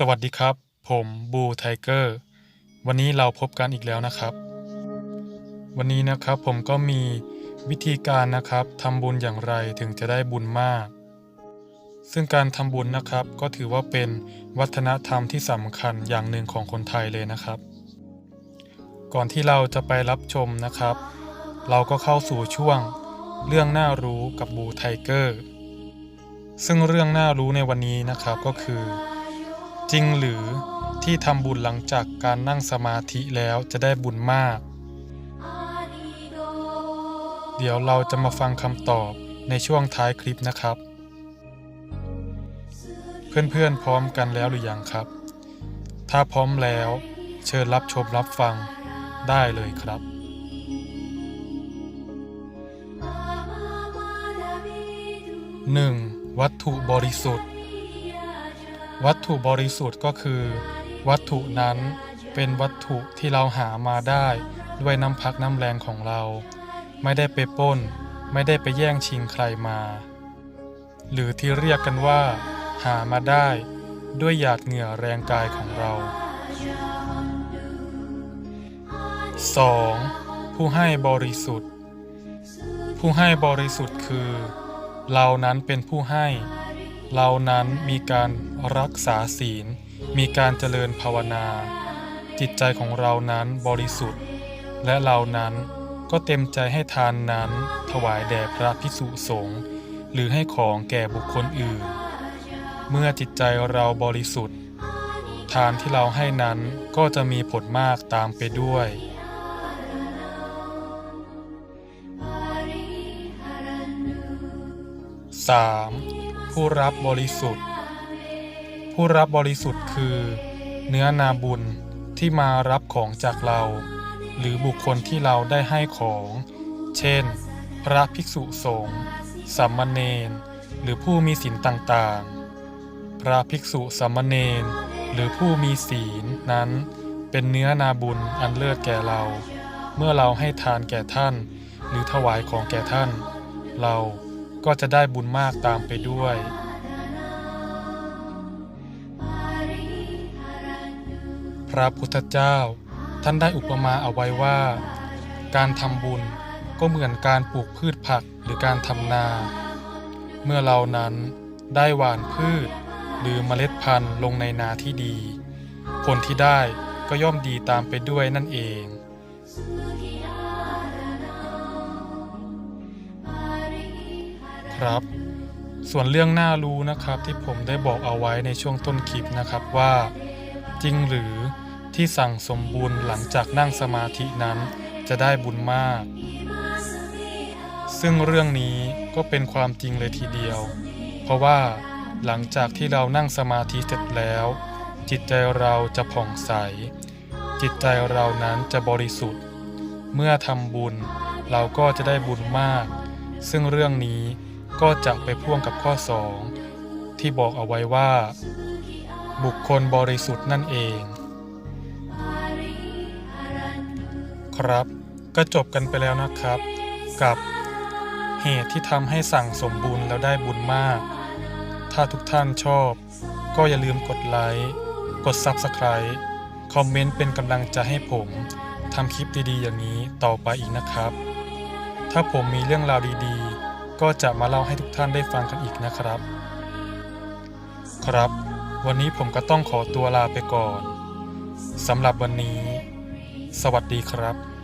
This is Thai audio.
สวัสดีครับ ผมบูไทเกอร์วันนี้เราพบกันอีกแล้วนะครับ วันนี้นะครับผมก็มีวิธีการนะครับทำบุญอย่างไรถึงจะได้บุญมาก ซึ่งการทำบุญนะครับก็ถือว่าเป็นวัฒนธรรมที่สำคัญอย่างหนึ่งของคนไทยเลยนะครับ ก่อนที่เราจะไปรับชมนะครับ เราก็เข้าสู่ช่วงเรื่องน่ารู้กับบูไทเกอร์ซึ่งเรื่องน่ารู้ในวันนี้นะครับก็คือ จริงหรือที่ทำบุญหลังจากการนั่งสมาธิแล้วจะได้บุญมาก เดี๋ยวเราจะมาฟังคำตอบในช่วงท้ายคลิปนะครับ เพื่อนๆพร้อมกันแล้วหรือยังครับ ถ้าพร้อมแล้วเชิญรับชมรับฟังได้เลยครับ 1. วัตถุบริสุทธิ์ วัตถุบริสุทธิ์ก็คือ วัตถุนั้นเป็นวัตถุที่เราหามาได้ด้วยน้ำพักน้ำแรงของเรา ไม่ได้ไปป้น ไม่ได้ไปแย่งชิงใครมา หรือที่เรียกกันว่า หามาได้ด้วยหยาดเหงื่อแรงกายของเรา 2. ผู้ให้บริสุทธิ์ ผู้ให้บริสุทธิ์คือ เรานั้นเป็นผู้ให้ เรานั้นมีการรักษาศีล มีการเจริญภาวนา จิตใจของเรานั้นบริสุทธิ์ และเรานั้นก็เต็มใจให้ทานนั้นถวายแด่พระพิสุสงฆ์หรือให้ของแก่บุคคลอื่น เมื่อจิตใจเราบริสุทธิ์ ทานที่เราให้นั้นก็จะมีผลมากตามไปด้วย 3. ผู้รับบริสุทธิ์ ผู้รับบริสุทธิ์คือ เนื้อนาบุญที่มารับของจากเรา หรือบุคคลที่เราได้ให้ของ เช่น พระภิกษุสงฆ์สามมเณรหรือผู้มีศีลต่างๆ พระภิกษุสามมเณรหรือผู้มีศีลนั้นเป็นเนื้อนาบุญอันเลิศแก่เรา เมื่อเราให้ทานแก่ท่าน หรือถวายของแก่ท่าน เรา ก็จะได้บุญมากตามไปด้วย พระพุทธเจ้า ท่านได้อุปมาเอาไว้ว่า การทำบุญก็เหมือนการปลูกพืชผักหรือการทำนา เมื่อเรานั้นได้หว่านพืช หรือเมล็ดพันธุ์ลงในนาที่ดี ผลที่ได้ก็ย่อมดีตามไปด้วยนั่นเอง ครับ ส่วนเรื่องน่ารู้นะครับที่ผมได้บอกเอาไว้ในช่วงต้นคลิปนะครับว่า จริงหรือที่สั่งสมบุญหลังจากนั่งสมาธินั้นจะได้บุญมาก ซึ่งเรื่องนี้ก็เป็นความจริงเลยทีเดียว เพราะว่าหลังจากที่เรานั่งสมาธิเสร็จแล้ว จิตใจเราจะผ่องใส จิตใจเรานั้นจะบริสุทธิ์ เมื่อทำบุญเราก็จะได้บุญมาก ซึ่งเรื่องนี้ ก็จะไปพ่วงกับข้อ 2 ที่บอกเอาไว้ว่า บุคคลบริสุทธิ์นั่นเอง ครับ ก็จบกันไปแล้วนะครับ กับเหตุที่ทำให้สั่งสมบุญแล้วได้บุญมาก ถ้าทุกท่านชอบ ก็อย่าลืมกดไลค์กด Subscribe คอมเมนต์เป็นกำลังใจให้ผมทำคลิปดีๆอย่างนี้ต่อไปอีกนะครับ ถ้าผมมีเรื่องราวดีๆ ก็จะมาเล่าให้ทุกท่านได้ฟังกันอีกนะครับ ครับ วันนี้ผมก็ต้องขอตัวลาไปก่อนสำหรับวันนี้ สวัสดีครับ